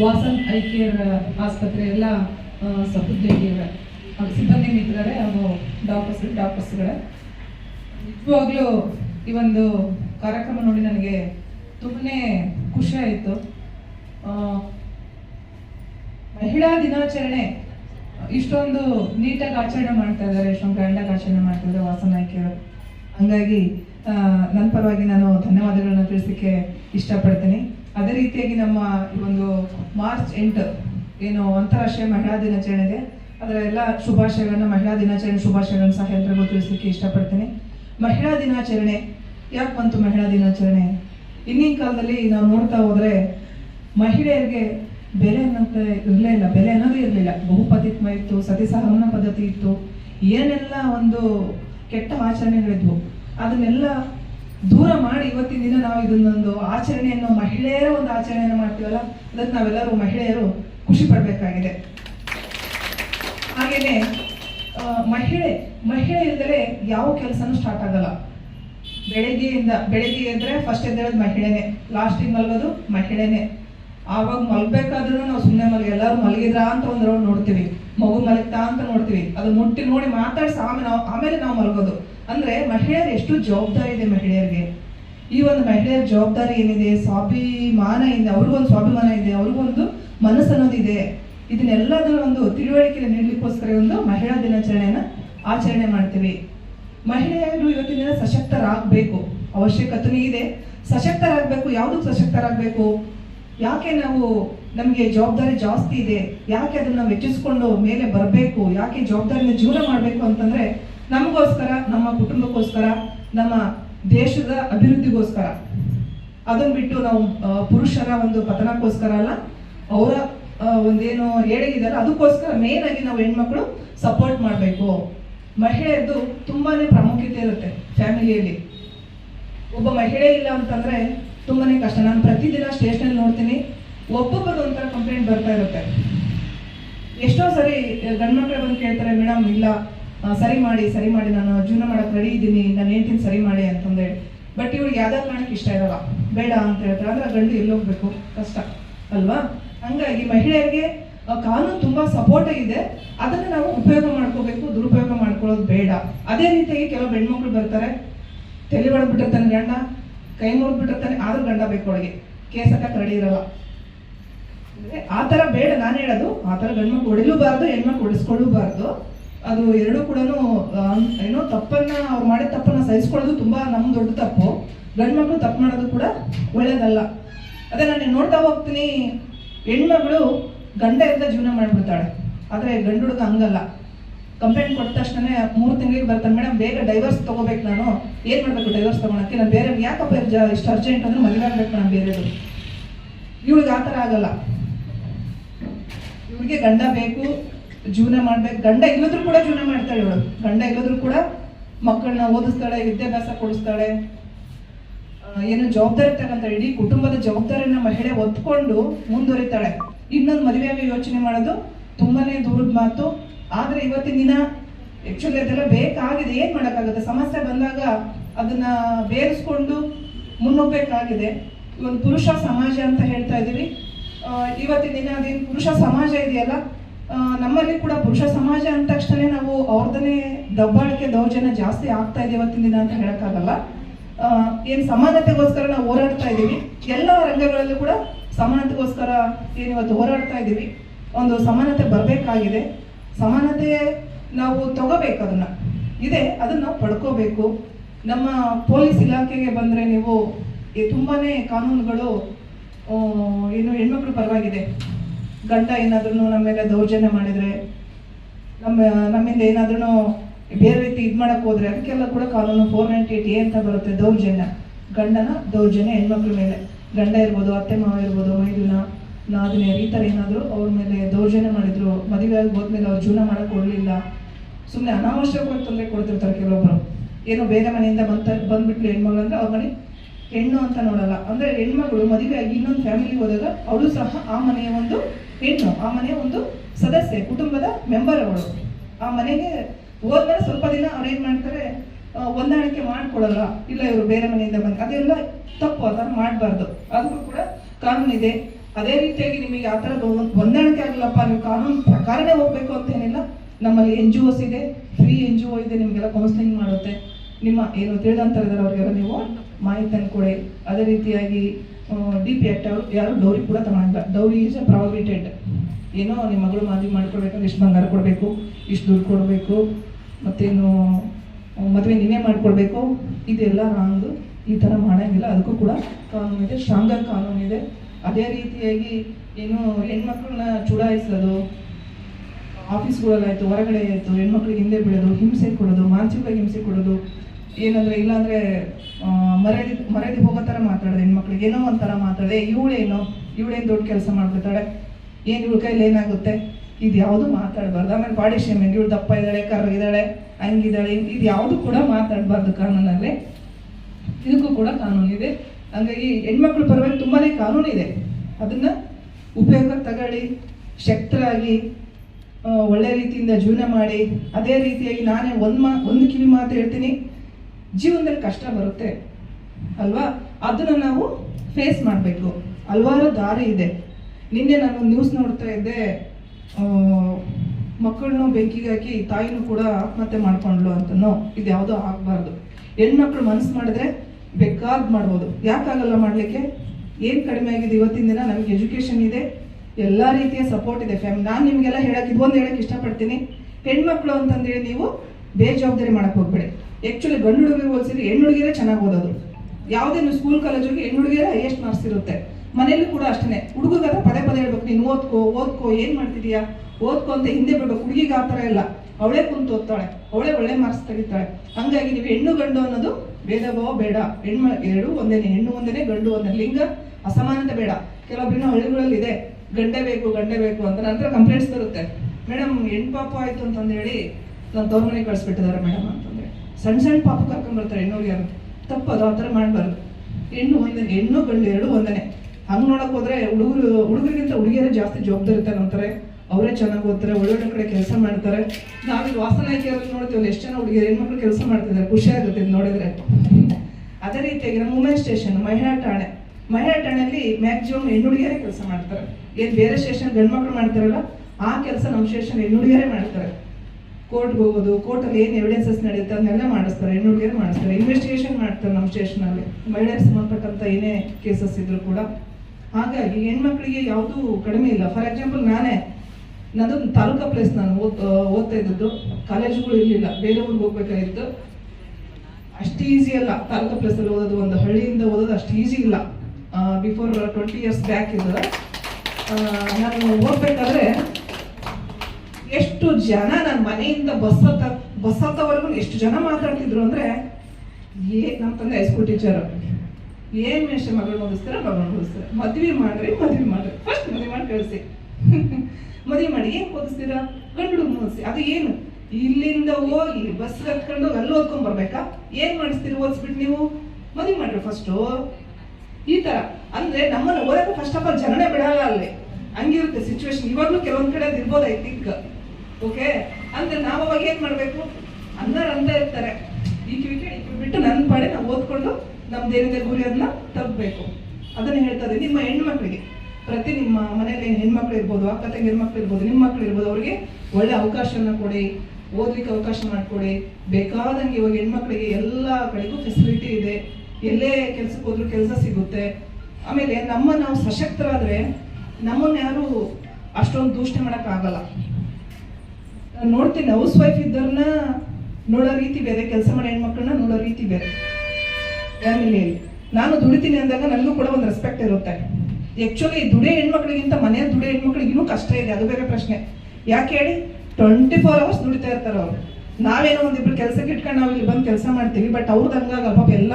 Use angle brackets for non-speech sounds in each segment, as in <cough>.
Vasan I care ಆಸ್ಪತ್ರೆ ಎಲ್ಲ ಸಹೋದ್ಯೋಗಿಗಳ ಸಿಬ್ಬಂದಿ ಮಿತ್ರರೇ ಹಾಗೂ ಡಾಕ್ಟರ್ಸ್, ಡಾಕ್ಟರ್ಸ್ಗಳೇ. ನಿಜವಾಗ್ಲೂ ಈ ಒಂದು ಕಾರ್ಯಕ್ರಮ ನೋಡಿ ನನಗೆ ತುಂಬನೇ ಖುಷಿ ಆಯಿತು. ಮಹಿಳಾ ದಿನಾಚರಣೆ, ಇಷ್ಟೊಂದು ನೀಟಾಗಿ ಆಚರಣೆ ಮಾಡ್ತಾ ಇದ್ದಾರೆ, ಇಷ್ಟೊಂದು ಗ್ರ್ಯಾಂಡಾಗಿ ಆಚರಣೆ ಮಾಡ್ತಾ ಇದ್ದಾರೆ ವಾಸನ ನಾಯ್ಕಿಯರು ಹಂಗಾಗಿ ನನ್ನ ಪರವಾಗಿ ನಾನು ಧನ್ಯವಾದಗಳನ್ನ ತಿಳಿಸಲಿಕ್ಕೆ ಇಷ್ಟಪಡ್ತೀನಿ. ಅದೇ ರೀತಿಯಾಗಿ ನಮ್ಮ ಈ ಒಂದು ಮಾರ್ಚ್ ಎಂಟು ಏನು ಅಂತಾರಾಷ್ಟ್ರೀಯ ಮಹಿಳಾ ದಿನಾಚರಣೆ ಇದೆ ಅದರ ಎಲ್ಲ ಶುಭಾಶಯಗಳನ್ನ, ಮಹಿಳಾ ದಿನಾಚರಣೆ ಶುಭಾಶಯಗಳನ್ನ ಸಹ ಎಲ್ರಿಗೂ ತಿಳಿಸಲಿಕ್ಕೆ ಇಷ್ಟಪಡ್ತೇನೆ. ಮಹಿಳಾ ದಿನಾಚರಣೆ, ಯಾಕೆ ಬಂತು ಮಹಿಳಾ ದಿನಾಚರಣೆ? ಇಂದಿನ ಕಾಲದಲ್ಲಿ ನಾವು ನೋಡ್ತಾ ಹೋದರೆ ಮಹಿಳೆಯರಿಗೆ ಬೆಲೆ ಅನ್ನೋಂತ ಇರಲೇ ಇಲ್ಲ, ಬೆಲೆ ಅನ್ನೋದು ಇರಲಿಲ್ಲ. ಬಹುಪತಿತ್ವ ಇತ್ತು ಸತಿ ಸಹಗಮನ ಪದ್ಧತಿ ಇತ್ತು, ಏನೆಲ್ಲ ಒಂದು ಕೆಟ್ಟ ಆಚರಣೆಗಳಿದ್ವು, ಅದನ್ನೆಲ್ಲ ದೂರ ಮಾಡಿ ಇವತ್ತಿನ ದಿನ ಇದನ್ನೊಂದು ಆಚರಣೆಯನ್ನು ಮಹಿಳೆಯರ ಒಂದು ಆಚರಣೆಯನ್ನು ಮಾಡ್ತೀವಲ್ಲ, ಅದಕ್ಕೆ ನಾವೆಲ್ಲರೂ ಮಹಿಳೆಯರು ಖುಷಿ ಪಡಬೇಕಾಗಿದೆ. ಹಾಗೇನೆ ಮಹಿಳೆ ಮಹಿಳೆ ಇಲ್ದರೆ ಯಾವ ಕೆಲಸನೂ ಸ್ಟಾರ್ಟ್ ಆಗಲ್ಲ. ಬೆಳಿಗ್ಗೆಯಿಂದ, ಬೆಳಿಗ್ಗೆ ಎದ್ರೆ ಫಸ್ಟ್ ಎದ್ದೇಳೋದು ಮಹಿಳೆನೆ ಲಾಸ್ಟಿಗೆ ಮಲಗೋದು ಮಹಿಳೆನೆ. ಆವಾಗ ಮಲ್ಬೇಕಾದ್ರೂ ನಾವು ಸುಮ್ಮನೆ ಮಲಗಿ, ಎಲ್ಲರೂ ಮಲಗಿದ್ರಾ ಅಂತ ಒಂದು ರೌಂಡ್ ನೋಡ್ತೀವಿ. ಮಗು ಮಲಗ್ತಾ ಅಂತ ನೋಡ್ತೀವಿ. ಅದು ಮುಟ್ಟಿ ನೋಡಿ ಮಾತಾಡಿಸಿ ಆಮೇಲೆ ನಾವು ಆಮೇಲೆ ನಾವು ಮಲಗೋದು. ಅಂದ್ರೆ ಮಹಿಳೆಯರು ಎಷ್ಟು ಜವಾಬ್ದಾರಿ ಇದೆ ಮಹಿಳೆಯರಿಗೆ. ಈ ಒಂದು ಮಹಿಳೆಯರ ಜವಾಬ್ದಾರಿ ಏನಿದೆ? ಸ್ವಾಭಿಮಾನ ಇದೆ ಅವ್ರಿಗೊಂದು ಸ್ವಾಭಿಮಾನ ಇದೆ ಅವ್ರಿಗೊಂದು ಮನಸ್ಸು ಅನ್ನೋದಿದೆ ಇದನ್ನೆಲ್ಲದರ ಒಂದು ತಿಳುವಳಿಕೆ ನೀಡಲಿಕ್ಕೋಸ್ಕರ ಒಂದು ಮಹಿಳಾ ದಿನಾಚರಣೆಯನ್ನ ಆಚರಣೆ ಮಾಡ್ತೀವಿ. ಮಹಿಳೆಯರು ಇವತ್ತಿನ ದಿನ ಸಶಕ್ತರಾಗಬೇಕು. ಅವಶ್ಯಕತೆಯೂ ಇದೆ. ಸಶಕ್ತರಾಗಬೇಕು. ಯಾವುದಕ್ಕೆ ಸಶಕ್ತರಾಗಬೇಕು? ಯಾಕೆ ನಾವು ನಮಗೆ ಜವಾಬ್ದಾರಿ ಜಾಸ್ತಿ ಇದೆ? ಯಾಕೆ ಅದನ್ನು ಹೆಚ್ಚಿಸ್ಕೊಂಡು ಮೇಲೆ ಬರಬೇಕು? ಯಾಕೆ ಜವಾಬ್ದಾರಿನ ಜೀವನ ಮಾಡಬೇಕು ಅಂತಂದ್ರೆ ನಮಗೋಸ್ಕರ, ನಮ್ಮ ಕುಟುಂಬಕ್ಕೋಸ್ಕರ, ನಮ್ಮ ದೇಶದ ಅಭಿವೃದ್ಧಿಗೋಸ್ಕರ. ಅದನ್ನ ಬಿಟ್ಟು ನಾವು ಪುರುಷರ ಒಂದು ಪತನಕ್ಕೋಸ್ಕರ ಅಲ್ಲ, ಅವರ ಒಂದೇನು ಏಳಿಗಿದಲ್ಲ ಅದಕ್ಕೋಸ್ಕರ ಮೇನ್ ಆಗಿ ನಾವು ಹೆಣ್ಮಕ್ಳು ಸಪೋರ್ಟ್ ಮಾಡಬೇಕು. ಮಹಿಳೆಯದ್ದು ತುಂಬಾನೇ ಪ್ರಾಮುಖ್ಯತೆ ಇರುತ್ತೆ ಫ್ಯಾಮಿಲಿಯಲ್ಲಿ. ಒಬ್ಬ ಮಹಿಳೆ ಇಲ್ಲ ಅಂತಂದ್ರೆ ತುಂಬಾನೇ ಕಷ್ಟ. ನಾನು ಪ್ರತಿದಿನ ಸ್ಟೇಷನಲ್ಲಿ ನೋಡ್ತೀನಿ ಒಬ್ಬೊಬ್ಬರು ಒಂಥರ ಕಂಪ್ಲೇಂಟ್ ಬರ್ತಾ ಇರುತ್ತೆ. ಎಷ್ಟೋ ಸರಿ ಗಂಡ್ಮಕ್ಳೆ ಬಂದು ಕೇಳ್ತಾರೆ, ಮೇಡಮ್, ಇಲ್ಲ ಸರಿ ಮಾಡಿ ಸರಿ ಮಾಡಿ, ನಾನು ಜೀವನ ಮಾಡಕ್ ರೆಡಿ ಇದ್ದೀನಿ ನಾನು ಹೇಳ್ತೀನಿ ಸರಿ ಮಾಡಿ ಅಂತಂದೇಳಿ. ಬಟ್ ಇವ್ರಿಗೆ ಯಾವ್ದಾದ್ರು ಕಾರಣಕ್ಕೆ ಇಷ್ಟ ಇರಲ್ಲ. ಬೇಡ ಅಂತ ಹೇಳ್ತಾರೆ. ಅಂದ್ರೆ ಗಂಡು ಎಲ್ಲೋಗ್ಬೇಕು. ಕಷ್ಟ. ಅಲ್ವಾ? ಹಂಗಾಗಿ ಮಹಿಳೆಯರಿಗೆ ಕಾನೂನು ತುಂಬಾ ಸಪೋರ್ಟ್ ಇದೆ ಅದನ್ನ ನಾವು ಉಪಯೋಗ ಮಾಡ್ಕೋಬೇಕು. ದುರುಪಯೋಗ ಮಾಡ್ಕೊಳ್ಳೋದು ಬೇಡ. ಅದೇ ರೀತಿಯಾಗಿ ಕೆಲವು ಹೆಣ್ಮಕ್ಳು ಬರ್ತಾರೆ. ತಲೆ ಹೊಡೆದ್ಬಿಟ್ಟಿರ್ತಾನೆ ಗಂಡ, ಕೈ ಮುರಿದ್ಬಿಟ್ಟಿರ್ತಾನೆ ಆದ್ರೂ ಗಂಡ ಬೇಕು ಅವಳಿಗೆ. ಕೇಸ್ ಹಾಕಕ್ ರೆಡಿ ಇರಲ್ಲ. ಆ ಬೇಡ. ನಾನು ಹೇಳೋದು, ಆ ಥರ ಹೊಡಿಲೂಬಾರ್ದು, ಹೆಣ್ಮಕ್ಳು ಹೊಡಿಸ್ಕೊಳ್ಳೂಬಾರ್ದು. ಅದು ಎರಡೂ ಕೂಡ ಏನೋ ತಪ್ಪನ್ನ, ಅವ್ರು ಮಾಡಿದ ತಪ್ಪನ್ನ ಸಹಿಸ್ಕೊಳ್ಳೋದು ತುಂಬಾ ನಮ್ಮ ದೊಡ್ಡ ತಪ್ಪು. ಗಂಡ್ಮಕ್ಳು ತಪ್ಪು ಮಾಡೋದು ಕೂಡ ಒಳ್ಳೇದಲ್ಲ. ಅದೇ ನಾನು ನೋಡ್ತಾ ಹೋಗ್ತೀನಿ. ಹೆಣ್ಮಗಳು ಗಂಡ ಎಲ್ಲ ಜೀವನ ಮಾಡಿಬಿಡ್ತಾಳೆ. ಆದರೆ ಗಂಡು ಹುಡುಗ ಹಂಗಲ್ಲ. ಕಂಪ್ಲೇಂಟ್ ಕೊಟ್ಟ ತಕ್ಷಣ ಮೂರು ತಿಂಗಳಿಗೆ ಬರ್ತಾನೆ ಮೇಡಮ್ ಬೇಗ ಡೈವರ್ಸ್ ತಗೋಬೇಕು ನಾನು. ಏನು ಮಾಡಬೇಕು ಡೈವರ್ಸ್ ತೊಗೊಳಕ್ಕೆ? ನಾನು ಬೇರೆ ಯಾಕಪ್ಪ ಇಷ್ಟು ಅರ್ಜೆಂಟ್ ಅಂದ್ರೆ ಮದುವೆ ಆಗ್ಬೇಕು ನಾನು ಬೇರೆಯವರು ಇವಳಿಗೆ ಆ ಥರ ಆಗಲ್ಲ. ಇವಳಿಗೆ ಗಂಡ ಬೇಕು. ಜೀವನ ಮಾಡ್ಬೇಕು. ಗಂಡ ಇಲ್ಲದ್ರೂ ಕೂಡ ಜೀವನ ಮಾಡ್ತಾಳೆ ಇವಳು. ಗಂಡ ಇಲ್ಲದ್ರೂ ಕೂಡ ಮಕ್ಕಳನ್ನ ಓದಿಸ್ತಾಳೆ, ವಿದ್ಯಾಭ್ಯಾಸ ಕೊಡಿಸ್ತಾಳೆ. ಏನು ಜವಾಬ್ದಾರಿ ತಗೊಂತ ಇಡೀ ಕುಟುಂಬದ ಜವಾಬ್ದಾರಿನ ಮಹಿಳೆ ಒತ್ಕೊಂಡು ಮುಂದುವರಿತಾಳೆ. ಇನ್ನೊಂದು ಮದುವೆಯಾಗಿ ಯೋಚನೆ ಮಾಡೋದು ತುಂಬಾನೇ ದೂರದ ಮಾತು. ಆದ್ರೆ ಇವತ್ತಿನ ದಿನ ಆಕ್ಚುಲಿ ಅದೆಲ್ಲ ಬೇಕಾಗಿದೆ. ಏನ್ ಮಾಡಕ್ಕಾಗುತ್ತೆ? ಸಮಸ್ಯೆ ಬಂದಾಗ ಅದನ್ನ ಬೇರಿಸ್ಕೊಂಡು ಮುನ್ನುಗ್ಬೇಕಾಗಿದೆ. ಒಂದು ಪುರುಷ ಸಮಾಜ ಅಂತ ಹೇಳ್ತಾ ಇದೀವಿ ಇವತ್ತಿನ ದಿನ ಅದೇನು ಪುರುಷ ಸಮಾಜ ಇದೆಯಲ್ಲ ನಮ್ಮಲ್ಲಿ ಕೂಡ ಪುರುಷ ಸಮಾಜ ಅಂದ ತಕ್ಷಣ ನಾವು ಅವ್ರದನ್ನೇ ದಬ್ಬಾಳಿಕೆ ದೌರ್ಜನ್ಯ ಜಾಸ್ತಿ ಆಗ್ತಾ ಇದೆ ಇವತ್ತಿನ ದಿನ ಅಂತ ಹೇಳಕ್ಕಾಗಲ್ಲ. ಏನು ಸಮಾನತೆಗೋಸ್ಕರ ನಾವು ಹೋರಾಡ್ತಾ ಇದ್ದೀವಿ. ಎಲ್ಲ ರಂಗಗಳಲ್ಲೂ ಕೂಡ ಸಮಾನತೆಗೋಸ್ಕರ ಏನು ಹೋರಾಡ್ತಾ ಇದ್ದೀವಿ. ಒಂದು ಸಮಾನತೆ ಬರಬೇಕಾಗಿದೆ. ಸಮಾನತೆ ನಾವು ತಗೋಬೇಕು ಅದನ್ನ. ಇದೆ, ಅದನ್ನ ನಾವು ಪಡ್ಕೋಬೇಕು. ನಮ್ಮ ಪೊಲೀಸ್ ಇಲಾಖೆಗೆ ಬಂದ್ರೆ ನೀವು ತುಂಬಾ ತುಂಬಾನೇ ಕಾನೂನುಗಳು ಏನು ಹೆಣ್ಮಕ್ಳು ಪರವಾಗಿದೆ. ಗಂಡ ಏನಾದ್ರೂ ನಮ್ಮ ಮೇಲೆ ದೌರ್ಜನ್ಯ ಮಾಡಿದ್ರೆ, ನಮ್ಮ, ನಮ್ಮಿಂದ ಏನಾದ್ರೂ ಬೇರೆ ರೀತಿ ಇದು ಮಾಡಕ್ ಹೋದ್ರೆ ಅದಕ್ಕೆಲ್ಲ ಕೂಡ ಕಾನೂನು ಫೋರ್ ನೈಂಟಿ ಏಟ್ ಎ ಅಂತ ಬರುತ್ತೆ, ದೌರ್ಜನ್ಯ. ಗಂಡನ ದೌರ್ಜನ್ಯ, ಹೆಣ್ಮಕ್ಳ ಮೇಲೆ. ಗಂಡ ಇರ್ಬೋದು, ಅತ್ತೆ, ಮಾವ ಇರ್ಬೋದು, ಮೈದುನ, ನಾದಿನ, ಈ ಥರ ಏನಾದರೂ ಅವ್ರ ಮೇಲೆ ದೌರ್ಜನ್ಯ ಮಾಡಿದ್ರು, ಮದುವೆ ಆಗಿ ಹೋದ್ಮೇಲೆ ಅವ್ರು ಜೀವನ ಮಾಡಕ್ ಕೊಡಲಿಲ್ಲ ಸುಮ್ಮನೆ ಅನಾವಶ್ಯಕವಾಗಿ ತೊಂದರೆ ಕೊಡ್ತಿರ್ತಾರೆ ಕೆಲವೊಬ್ಬರು ಏನೋ ಬೇರೆ ಮನೆಯಿಂದ ಬಂತ, ಬಂದ್ಬಿಟ್ಲು ಹೆಣ್ಮಗಳು ಅಂದ್ರೆ ಅವ್ರ ಮನೆ ಹೆಣ್ಣು ಅಂತ ನೋಡಲ್ಲ. ಅಂದ್ರೆ ಹೆಣ್ಮಗಳು ಆಗಿ ಇನ್ನೊಂದು ಫ್ಯಾಮಿಲಿ ಹೋದಾಗ ಅವಳು ಸಹ ಆ ಮನೆಯ ಒಂದು ಹೆಣ್ಣು ಆ ಮನೆಯ ಒಂದು ಸದಸ್ಯೆ, ಕುಟುಂಬದ ಮೆಂಬರ್ ಅವಳು. ಆ ಮನೆಗೆ ಹೋದ್ಮೇಲೆ ಸ್ವಲ್ಪ ದಿನ ಅವ್ರು ಏನ್ ಮಾಡ್ತಾರೆ? ಹೊಂದಾಣಿಕೆ ಮಾಡ್ಕೊಳ್ಳಲ್ಲ. ಇಲ್ಲ ಇವರು ಬೇರೆ ಮನೆಯಿಂದ ಬಂದ, ಅದೆಲ್ಲ ತಪ್ಪು, ಆ ಥರ ಮಾಡಬಾರ್ದು. ಅದಕ್ಕೂ ಕೂಡ ಕಾನೂನಿದೆ ಅದೇ ರೀತಿಯಾಗಿ ನಿಮಗೆ ಆ ಥರದ ಹೊಂದಾಣಿಕೆ ಆಗಲ್ಲಪ್ಪ, ನೀವು ಕಾನೂನು ಪ್ರಕಾರನೇ ಹೋಗ್ಬೇಕು ಅಂತ ಏನಿಲ್ಲ. ನಮ್ಮಲ್ಲಿ ಎನ್ ಜಿ ಓಸ್ ಇದೆ ಫ್ರೀ ಎನ್ ಜಿ ಓ ಇದೆ, ನಿಮಗೆಲ್ಲ ಕೌನ್ಸಿಲಿಂಗ್ ಮಾಡುತ್ತೆ. ನಿಮ್ಮ ಏನು ತಿಳಿದಂತ ಇದ್ದಾರೆ ನೀವು ಮಾಹಿತಿಯನ್ನು ಕೊಡಿ. ಅದೇ ರೀತಿಯಾಗಿ ಡಿ ಪಿ ಆಕ್ಟ್ ಅವರು ಯಾರು ಡೌರಿ ಕೂಡ ತಗೊಂಡಿಲ್ಲ ಡೌರಿ ಈಸ್ ಅ ಪ್ರಾವಿಟೆಡ್ ಏನೋ ನಿಮ್ಮ ಮಗಳು ಮದುವೆ ಮಾಡ್ಕೊಡ್ಬೇಕಂದ್ರೆ ಇಷ್ಟು ಬಂಗಾರ ಕೊಡಬೇಕು, ಇಷ್ಟು ದುಡ್ಡು ಕೊಡಬೇಕು, ಮತ್ತೇನು ಮದುವೆ ನೀವೇ ಮಾಡಿಕೊಡ್ಬೇಕು. ಇದೆಲ್ಲ ರಾಂಗ್ ಈ ಥರ ಮಾಡೋಂಗಿಲ್ಲ. ಅದಕ್ಕೂ ಕೂಡ ಕಾನೂನು ಇದೆ ಸ್ಟ್ರಾಂಗ್ ಕಾನೂನು ಇದೆ. ಅದೇ ರೀತಿಯಾಗಿ ಏನು ಹೆಣ್ಮಕ್ಳನ್ನ ಚುಡಾಯಿಸೋದು, ಆಫೀಸ್ಗಳಲ್ಲಾಯಿತು, ಹೊರಗಡೆ ಆಯಿತು, ಹೆಣ್ಮಕ್ಳಿಗೆ ಹಿಂದೆ ಬೀಳೋದು, ಹಿಂಸೆ ಕೊಡೋದು ಮಾನಸಿಕ ಹಿಂಸೆ ಕೊಡೋದು ಏನಂದ್ರೆ ಇಲ್ಲಾಂದ್ರೆ ಮರೆದಿ ಮರ್ಯಾದೆ ಹೋಗೋ ಥರ ಮಾತಾಡೋದು ಹೆಣ್ಮಕ್ಳಿಗೆ. ಏನೋ ಒಂಥರ ಮಾತಾಡದೆ ಇವಳೇನು ಇವಳೇನು ದೊಡ್ಡ ಕೆಲಸ ಮಾಡ್ಬಿಡ್ತಾಳೆ ಏನು ಇವಳ ಕೈಲಿ ಏನಾಗುತ್ತೆ? ಇದು ಯಾವುದು ಮಾತಾಡಬಾರ್ದು. ಆಮೇಲೆ ಬಾಡಿ ಶೇಮಿಂಗ್ ಇವಳು ದಪ್ಪ ಇದ್ದಾಳೆ ಕರ್ಗಿದ್ದಾಳೆ ಹಂಗಿದ್ದಾಳೆ ಇದು ಯಾವುದು ಕೂಡ ಮಾತಾಡಬಾರ್ದು ಕಾನೂನಲ್ಲಿ. ಇದಕ್ಕೂ ಕೂಡ ಕಾನೂನು ಇದೆ. ಹಂಗಾಗಿ ಹೆಣ್ಮಕ್ಳು ಪರವಾಗಿ ಕಾನೂನು ಇದೆ. ಅದನ್ನ ಉಪಯೋಗ ತಗೊಳ್ಳಿ, ಶಕ್ತರಾಗಿ ಒಳ್ಳೆ ರೀತಿಯಿಂದ ಜೀವನ ಮಾಡಿ. ಅದೇ ರೀತಿಯಾಗಿ ನಾನೇ ಒಂದು ಮಾ ಒಂದು ಕಿವಿ ಮಾತು ಹೇಳ್ತೀನಿ. ಜೀವನದಲ್ಲಿ ಕಷ್ಟ ಬರುತ್ತೆ, ಅಲ್ವಾ? ಅದನ್ನ ನಾವು ಫೇಸ್ ಮಾಡಬೇಕು. ಹಲವಾರು ದಾರಿ ಇದೆ. ನಿನ್ನೆ ನಾನು ನ್ಯೂಸ್ ನೋಡ್ತಾ ಇದ್ದೆ ಮಕ್ಕಳನ್ನು ಬೆಂಕಿಗೆ ಹಾಕಿ ತಾಯಿನೂ ಕೂಡ ಆತ್ಮಹತ್ಯೆ ಮಾಡ್ಕೊಂಡ್ಲು ಅಂತನೋ, ಇದು ಯಾವುದೋ ಆಗಬಾರ್ದು. ಹೆಣ್ಮಕ್ಳು ಮನಸ್ಸು ಮಾಡಿದ್ರೆ ಬೇಕಾದ್ ಮಾಡ್ಬೋದು. ಯಾಕಾಗಲ್ಲ ಮಾಡಲಿಕ್ಕೆ? ಏನು ಕಡಿಮೆ ಆಗಿದೆ ಇವತ್ತಿನ ದಿನ? ನಮಗೆ ಎಜುಕೇಷನ್ ಇದೆ, ಎಲ್ಲ ರೀತಿಯ ಸಪೋರ್ಟ್ ಇದೆ. ಫ್ಯಾಮ್ ನಾನು ನಿಮಗೆಲ್ಲ ಹೇಳಕ್ಕೆ ಇದೊಂದು ಹೇಳಕ್ಕೆ ಇಷ್ಟಪಡ್ತೀನಿ. ಹೆಣ್ಮಕ್ಳು ಅಂತಂದೇಳಿ ನೀವು ಬೇಜವಾಬ್ದಾರಿ ಮಾಡಕ್ಕೆ ಹೋಗ್ಬೇಡಿ. ಆ್ಯಕ್ಚುಲಿ ಗಂಡು ಹುಡುಗರಿಗೆ ಹೋಲಿಸಿದ್ರೆ ಹೆಣ್ಣು ಹುಡುಗಿರೇ ಚೆನ್ನಾಗಿ ಓದೋದು. ಯಾವುದೇ ನೀವು ಸ್ಕೂಲ್ ಕಾಲೇಜಿಗೆ ಹೆಣ್ಣು ಹುಡುಗಿಯರೇ ಹೈಯೆಸ್ಟ್ ಮಾರ್ಕ್ಸ್ ಇರುತ್ತೆ. ಮನೆಯಲ್ಲೂ ಕೂಡ ಅಷ್ಟೇ ಹುಡುಗರ ಪದೇ ಪದೇ ಹೇಳ್ಬೇಕು, ನೀನು ಓದ್ಕೋ ಓದ್ಕೋ, ಏನು ಮಾಡ್ತಿದೀಯಾ? ಓದ್ಕೋ ಅಂತ ಹಿಂದೆ ಬಿಡ್ಬೇಕು ಹುಡುಗಿಗೆ ಆ ಥರ ಇಲ್ಲ. ಅವಳೇ ಕುಂತು ಓದ್ತಾಳೆ. ಅವಳೇ ಒಳ್ಳೆ ಮಾರ್ಕ್ಸ್ ತೆಗಿತಾಳೆ. ಹಂಗಾಗಿ ನೀವು ಹೆಣ್ಣು ಗಂಡು ಅನ್ನೋದು ಭೇದ ಭಾವ ಬೇಡ. ಹೆಣ್ಣು ಎರಡು ಒಂದೇನೆ, ಹೆಣ್ಣು ಒಂದೇನೆ, ಗಂಡು ಒಂದೇ ಲಿಂಗ ಅಸಮಾನತೆ ಬೇಡ. ಕೆಲವೊಬ್ಬರಿನ ಹಳ್ಳಿಗಳಲ್ಲಿ ಇದೆ. ಗಂಡೆ ಬೇಕು ಗಂಡೆ ಬೇಕು ಅಂತ. ನಂತರ ಕಂಪ್ಲೇಂಟ್ಸ್ ಬರುತ್ತೆ. ಮೇಡಮ್ ಹೆಣ್ಣು ಪಾಪ ಆಯ್ತು ಅಂತಂದೇಳಿ ನಾನು ತೋರ್ಮನೆ ಮನೆಗೆ ಕಳಿಸ್ಬಿಟ್ಟಿದ್ದಾರೆ ಮೇಡಮ್ ಅಂತಂದ್ರೆ ಸಣ್ಣ ಸಣ್ಣ ಪಾಪ ಕರ್ಕೊಂಡ್ಬರ್ತಾರೆ ಹೆಣ್ಣು ಯಾರು? ತಪ್ಪದು, ಆ ಥರ ಮಾಡಬಾರ್ದು. ಹೆಣ್ಣು ಒಂದೇ ಹೆಣ್ಣು ಗಂಡು ಎರಡು ಒಂದನೇ ಹಂಗೆ ನೋಡಕ್ ಹೋದ್ರೆ ಹುಡುಗರು, ಹುಡುಗರಿಗಿಂತ ಹುಡುಗಿಯರೇ ಜಾಸ್ತಿ ಜವಾಬ್ದಾರಿತಾನೆ ಅಂತಾರೆ. ಅವರೇ ಚೆನ್ನಾಗಿ ಓದ್ತಾರೆ, ಒಳ್ಳೊಳ್ಳೆ ಕಡೆ ಕೆಲಸ ಮಾಡ್ತಾರೆ. ನಾವೀಗ ವಾಸನಾಯ್ಕೆಯವ್ರು ನೋಡ್ತೀವಲ್ಲ, ಎಷ್ಟು ಜನ ಹುಡುಗಿಯರು, ಹೆಣ್ಮಕ್ಳು ಕೆಲಸ ಮಾಡ್ತಿದ್ದಾರೆ, ಖುಷಿ ಆಗುತ್ತೆ ಇದು ನೋಡಿದ್ರೆ. ಅದೇ ರೀತಿಯಾಗಿ ನಮ್ಮ ಸ್ಟೇಷನ್ ಮಹಿಳಾ ಠಾಣೆ. ಮಹಿಳಾ ಠಾಣೆಯಲ್ಲಿ ಮ್ಯಾಕ್ಸಿಮಮ್ ಹೆಣ್ಣು ಹುಡುಗಿಯರೇ ಕೆಲಸ ಮಾಡ್ತಾರೆ. ಏನು ಬೇರೆ ಸ್ಟೇಷನ್ ಗಂಡ್ಮಕ್ಳು ಮಾಡ್ತಾರಲ್ಲ, ಆ ಕೆಲಸ ನಮ್ಮ ಸ್ಟೇಷನ್ ಹೆಣ್ಣು ಹುಡುಗಿಯರೇ ಮಾಡ್ತಾರೆ. ಕೋರ್ಟ್ಗೆ ಹೋಗೋದು, ಕೋರ್ಟಲ್ಲಿ ಏನು ಎವಿಡೆನ್ಸಸ್ ನಡೆಯುತ್ತೆ ಅದನ್ನೆಲ್ಲ ಮಾಡಿಸ್ತಾರೆ ಹೆಣ್ಣು ಹುಡುಗಿಯರು ಮಾಡಿಸ್ತಾರೆ? ಇನ್ವೆಸ್ಟಿಗೇಷನ್ ಮಾಡ್ತಾರೆ ನಮ್ಮ ಸ್ಟೇಷನಲ್ಲಿ ಮಹಿಳೆಯರಿಗೆ ಸಂಬಂಧಪಟ್ಟಂತ ಏನೇ ಕೇಸಸ್ ಇದ್ರು ಕೂಡ. ಹಾಗಾಗಿ ಹೆಣ್ಮಕ್ಳಿಗೆ ಯಾವುದೂ ಕಡಿಮೆ ಇಲ್ಲ. ಫಾರ್ ಎಕ್ಸಾಂಪಲ್ ನಾನೇ ನನ್ನದು ತಾಲೂಕಾ ಪ್ಲೇಸ್ ನಾನು ಓದ್ ಓದ್ತಾ ಇದ್ದದ್ದು. ಕಾಲೇಜುಗಳು ಇರಲಿಲ್ಲ. ಬೇರೆ ಊರಿಗೆ ಹೋಗ್ಬೇಕಾಗಿತ್ತು. ಅಷ್ಟು ಈಸಿ ಅಲ್ಲ. ತಾಲೂಕಾ ಪ್ಲೇಸಲ್ಲಿ ಓದೋದು ಒಂದು ಹಳ್ಳಿಯಿಂದ ಓದೋದು ಅಷ್ಟು ಈಸಿ ಇಲ್ಲ. ಬಿಫೋರ್ ಟ್ವೆಂಟಿ ಇಯರ್ಸ್ ಬ್ಯಾಕ್ ಇದು ನಾನು ಹೋಗ್ಬೇಕಾದ್ರೆ ಎಷ್ಟು ಜನ ನನ್ನ ಮನೆಯಿಂದ ಬಸ್ ಹತ್ತ ಬಸ್ ಹತ್ತವರೆಗೂ ಎಷ್ಟು ಜನ ಮಾತಾಡ್ತಿದ್ರು ಅಂದ್ರೆ, ಏ ನಮ್ಮ ತಂದೆ ಹೈಸ್ಕೂಲ್ ಟೀಚರ್ ಏನ್ ಮೇಷ ಮಗಳು ಓದಿಸ್ತಾರ ಮಗಳು ಓದಿಸ್ತಾರ ಮದ್ವೆ ಮಾಡ್ರಿ ಮದ್ವೆ ಮಾಡ್ರಿ. ಫಸ್ಟ್ ಮದ್ವೆ ಮಾಡಿ ಕಳಿಸಿ. <laughs> ಮದ್ವೆ ಮಾಡಿ ಏನ್ ಓದಿಸ್ತೀರಾ? ಗಂಡು ಓದಿಸಿ ಅದು ಏನು? ಇಲ್ಲಿಂದ ಹೋಗಿ ಬಸ್ ಹತ್ಕೊಂಡು ಅಲ್ಲಿ ಓದ್ಕೊಂಡ್ ಬರ್ಬೇಕಾ? ಏನ್ ಮಾಡಿಸ್ತೀರಿ ಓದಿಸ್ಬಿಟ್ಟು ನೀವು? ಮದ್ವೆ ಮಾಡ್ರಿ ಫಸ್ಟು ಈ ತರ. ಅಂದ್ರೆ ನಮ್ಮನ್ನ ಓದಕ್ಕೆ ಫಸ್ಟ್ ಆಫ್ ಆಲ್ ಜನನೇ ಬಿಡಲ್ಲ ಅಲ್ಲಿ. ಹಂಗಿರುತ್ತೆ ಸಿಚುವೇಶನ್ ಇವಾಗ್ಲೂ ಕೆಲವೊಂದ್ ಕಡೆ ಅದು ಇರ್ಬೋದು ಐ ಥಿಂಕ್ ಓಕೆ ಅಂದ್ರೆ ನಾವು ಅವಾಗ ಏನ್ ಮಾಡ್ಬೇಕು? ಅನ್ನೋರು ಅಂತ ಇರ್ತಾರೆ. ಈಚೆ ಕೇಳಿ ಬಿಟ್ಟು ನನ್ನ ಪಾಡೆ ನಾವು ಓದ್ಕೊಂಡು ನಮ್ದೇನಿದೆ ಗುರಿ ಅದನ್ನ ತಪ್ಪಬೇಕು ಅದನ್ನ ಹೇಳ್ತಾರೆ ನಿಮ್ಮ ಹೆಣ್ಮಕ್ಳಿಗೆ. ಪ್ರತಿ ನಿಮ್ಮ ಮನೇಲಿ ಹೆಣ್ಮಕ್ಳು ಇರ್ಬೋದು, ಅಕ್ಕ ತಂಗಿ ಹೆಣ್ಮಕ್ಳು ಇರ್ಬೋದು, ನಿಮ್ಮ ಮಕ್ಳು ಇರ್ಬೋದು, ಅವ್ರಿಗೆ ಒಳ್ಳೆ ಅವಕಾಶನ ಕೊಡಿ, ಓದ್ಲಿಕ್ಕೆ ಅವಕಾಶ ಮಾಡಿಕೊಡಿ. ಬೇಕಾದಂಗೆ ಇವಾಗ ಹೆಣ್ಮಕ್ಳಿಗೆ ಎಲ್ಲ ಕಡೆಗೂ ಫೆಸಿಲಿಟಿ ಇದೆ. ಎಲ್ಲೇ ಕೆಲ್ಸಕ್ಕೆ ಹೋದ್ರು ಕೆಲಸ ಸಿಗುತ್ತೆ. ಆಮೇಲೆ ನಮ್ಮ ನಾವು ಸಶಕ್ತರಾದ್ರೆ ನಮ್ಮನ್ನ ಯಾರು ಅಷ್ಟೊಂದು ದೂಷಣೆ ಮಾಡೋಕ್ಕಾಗಲ್ಲ. ನಾನ್ ನೋಡ್ತೀನಿ ಹೌಸ್ ವೈಫ್ ಇದ್ದವ್ರನ್ನ ನೋಡೋ ರೀತಿ ಬೇರೆ, ಕೆಲಸ ಮಾಡೋ ಹೆಣ್ಮಕ್ಳನ್ನ ನೋಡೋ ರೀತಿ ಬೇರೆ. ಫ್ಯಾಮಿಲಿಯಲ್ಲಿ ನಾನು ದುಡಿತೀನಿ ಅಂದಾಗ ನನಗೂ ಕೂಡ ಒಂದು ರೆಸ್ಪೆಕ್ಟ್ ಇರುತ್ತೆ. ಆಕ್ಚುಲಿ ದುಡಿಯೋ ಹೆಣ್ಮಕ್ಳಿಗಿಂತ ಮನೆಯ ದುಡಿಯೋ ಹೆಣ್ಮಕ್ಳಿಗೆ ಇನ್ನೂ ಕಷ್ಟ ಇದೆ, ಅದು ಬೇರೆ ಪ್ರಶ್ನೆ. ಯಾಕೆ ಹೇಳಿ? ಟ್ವೆಂಟಿ ಫೋರ್ ಅವರ್ಸ್ ದುಡಿತಾ ಇರ್ತಾರೆ ಅವರು. ನಾವೇನೋ ಒಂದಿಬ್ರು ಕೆಲಸಕ್ಕೆ ಇಟ್ಕೊಂಡು ನಾವು ಇಲ್ಲಿ ಬಂದು ಕೆಲಸ ಮಾಡ್ತೀವಿ ಬಟ್ ಅವ್ರದ್ದು ಹಂಗಾಗ ಪಾಪ ಎಲ್ಲ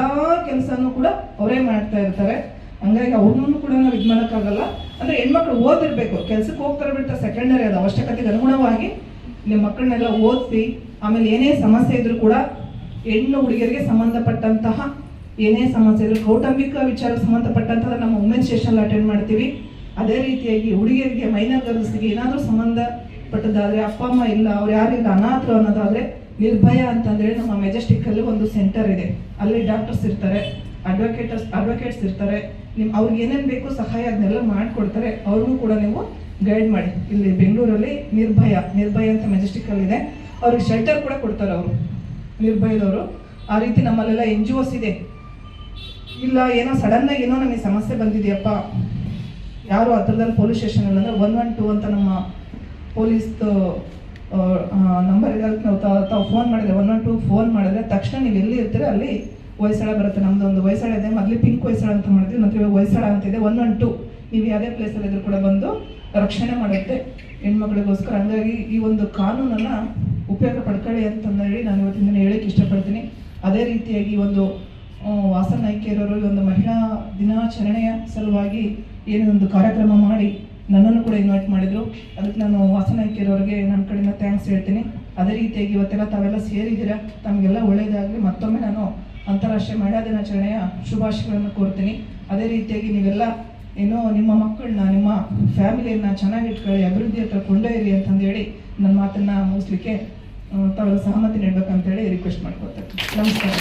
ಕೆಲಸನೂ ಕೂಡ ಅವರೇ ಮಾಡ್ತಾ ಇರ್ತಾರೆ. ಹಂಗಾಗಿ ಅವ್ರನ್ನೂ ಕೂಡ ನಾವು ಇದು ಮಾಡೋಕ್ಕಾಗಲ್ಲ. ಅಂದರೆ ಹೆಣ್ಮಕ್ಳು ಓದಿರ್ಬೇಕು, ಕೆಲಸಕ್ಕೆ ಹೋಗ್ತಾರೆ ಬಿಡ್ತಾರೆ ಸೆಕೆಂಡರಿ ಅದು, ಅವಶ್ಯಕತೆಗೆ ಅನುಗುಣವಾಗಿ. ನಿಮ್ಮ ಮಕ್ಕಳನ್ನೆಲ್ಲ ಓದಿಸಿ, ಆಮೇಲೆ ಏನೇ ಸಮಸ್ಯೆ ಇದ್ರೂ ಕೂಡ ಹೆಣ್ಣು ಹುಡುಗಿಯರಿಗೆ ಸಂಬಂಧಪಟ್ಟಂತಹ ಏನೇ ಸಮಸ್ಯೆ ಇದ್ರೂ ಕೌಟುಂಬಿಕ ವಿಚಾರಕ್ಕೆ ಸಂಬಂಧಪಟ್ಟಂತಹ ನಮ್ಮ ವುಮೆನ್ ಸೆಷನ್ ಅಟೆಂಡ್ ಮಾಡ್ತೀವಿ. ಅದೇ ರೀತಿಯಾಗಿ ಹುಡುಗಿಯರಿಗೆ ಮೈನರ್ ಗರ್ಲ್ಸ್ಗೆ ಏನಾದರೂ ಸಂಬಂಧಪಟ್ಟದ್ದಾದರೆ, ಅಪ್ಪ, ಅಮ್ಮ ಇಲ್ಲ, ಅವ್ರು ಯಾರಿಲ್ಲ, ಅನಾಥರು ಅನ್ನೋದಾದರೆ ನಿರ್ಭಯ ಅಂತಂದೇಳಿ ನಮ್ಮ ಮೆಜೆಸ್ಟಿಕ್ ಅಲ್ಲಿ ಒಂದು ಸೆಂಟರ್ ಇದೆ. ಅಲ್ಲಿ ಡಾಕ್ಟರ್ಸ್ ಇರ್ತಾರೆ ಅಡ್ವೊಕೇಟರ್ಸ್ ಅಡ್ವೊಕೇಟ್ಸ್ ಇರ್ತಾರೆ. ನಿಮ್ಮ ಅವ್ರಿಗೆ ಏನೇನು ಬೇಕು ಸಹಾಯ ಅದನ್ನೆಲ್ಲ ಮಾಡಿಕೊಡ್ತಾರೆ. ಅವ್ರಿಗೂ ಕೂಡ ನೀವು ಗೈಡ್ ಮಾಡಿ. ಇಲ್ಲಿ ಬೆಂಗಳೂರಲ್ಲಿ ನಿರ್ಭಯ ನಿರ್ಭಯ ಅಂತ ಮೆಜೆಸ್ಟಿಕ್ ಅಲ್ಲಿ ಇದೆ. ಅವ್ರಿಗೆ ಶೆಲ್ಟರ್ ಕೂಡ ಕೊಡ್ತಾರೆ ಅವರು, ನಿರ್ಭಯದವರು. ಆ ರೀತಿ ನಮ್ಮಲ್ಲೆಲ್ಲ ಎನ್ ಜಿ ಒಸ್ ಇದೆ. ಇಲ್ಲ, ಏನೋ ಸಡನ್ ಆಗಿ ಏನೋ ನಮಗೆ ಸಮಸ್ಯೆ ಬಂದಿದೆಯಪ್ಪ. ಯಾರು ಹತ್ರದಲ್ಲಿ ಪೊಲೀಸ್ ಸ್ಟೇಷನ್ ಅಂದ್ರೆ ಒನ್ ಒನ್ ಟೂ ಅಂತ ನಮ್ಮ ಪೊಲೀಸ್ದು ನಂಬರ್ ಇದೆ. ತಾವು ಫೋನ್ ಮಾಡಿದ್ರೆ ಒನ್ ಒನ್ ಟೂ ಫೋನ್ ಮಾಡಿದ್ರೆ ತಕ್ಷಣ ನೀವು ಎಲ್ಲಿ ಇರ್ತೀರ ಅಲ್ಲಿ ಹೊಯ್ಸಳ ಬರುತ್ತೆ. ನಮ್ದು ಒಂದು ಹೊಯ್ಸಳ ಇದೆ. ಮೊದಲು ಪಿಂಕ್ ಹೊಯ್ಸಳ ಅಂತ ಮಾಡಿದ್ವಿ. ನಂತರ ಹೊಯ್ಸಳ ಅಂತ ಇದೆ. ಒನ್ ಒನ್ ಟೂ ನೀವು ಯಾವುದೇ ಪ್ಲೇಸಲ್ಲಿ ಇದ್ರೂ ಕೂಡ ಬಂದು ರಕ್ಷಣೆ ಮಾಡುತ್ತೆ. ಹೆಣ್ಮಕ್ಳಿಗೋಸ್ಕರ. ಹಂಗಾಗಿ ಈ ಒಂದು ಕಾನೂನನ್ನ ಉಪಯೋಗ ಪಡ್ಕೊಳ್ಳಿ ಅಂತಂದೇಳಿ ನಾನು ಇವತ್ತಿನ ದಿನ ಹೇಳಕ್ಕೆ ಇಷ್ಟಪಡ್ತೀನಿ. ಅದೇ ರೀತಿಯಾಗಿ ಒಂದು ವಾಸನ್ ನಾಯ್ಕೆರವರು ಈ ಒಂದು ಮಹಿಳಾ ದಿನಾಚರಣೆಯ ಸಲುವಾಗಿ ಏನೊಂದು ಕಾರ್ಯಕ್ರಮ ಮಾಡಿ ನನ್ನನ್ನು ಕೂಡ ಇನ್ವೈಟ್ ಮಾಡಿದ್ರು. ಅದಕ್ಕೆ ನಾನು ವಾಸನ್ ನಾಯ್ಕೆರವ್ರಿಗೆ ನನ್ನ ಕಡೆಯಿಂದ ಥ್ಯಾಂಕ್ಸ್ ಹೇಳ್ತೀನಿ. ಅದೇ ರೀತಿಯಾಗಿ ಇವತ್ತೆಲ್ಲ ತಾವೆಲ್ಲ ಸೇರಿದ್ದೀರಾ? ತಮಗೆಲ್ಲ ಒಳ್ಳೆಯದಾಗಲಿ ಮತ್ತೊಮ್ಮೆ ನಾನು ಅಂತಾರಾಷ್ಟ್ರೀಯ ಮಹಿಳಾ ದಿನಾಚರಣೆಯ ಶುಭಾಶಯಗಳನ್ನು ಕೋರ್ತೀನಿ. ಅದೇ ರೀತಿಯಾಗಿ ನೀವೆಲ್ಲ ಏನೋ ನಿಮ್ಮ ಮಕ್ಕಳನ್ನ, ನಿಮ್ಮ ಫ್ಯಾಮಿಲಿಯನ್ನ ಚೆನ್ನಾಗಿ ಇಟ್ಕೊಳ್ಳಿ, ಅಭಿವೃದ್ಧಿ ಹತ್ರ ಕೊಂಡೊಯ್ಯಿರಿ ಅಂತಂದು ಹೇಳಿ ನನ್ನ ಮಾತನ್ನ ಮುಗಿಸ್ಲಿಕ್ಕೆ ತಾವು ತಾವೆಲ್ಲ ಸಹಮತಿ ನೀಡ್ಬೇಕಂತೇಳಿ ರಿಕ್ವೆಸ್ಟ್ ಮಾಡ್ಕೊಳ್ತೇನೆ ನಮಸ್ಕಾರ.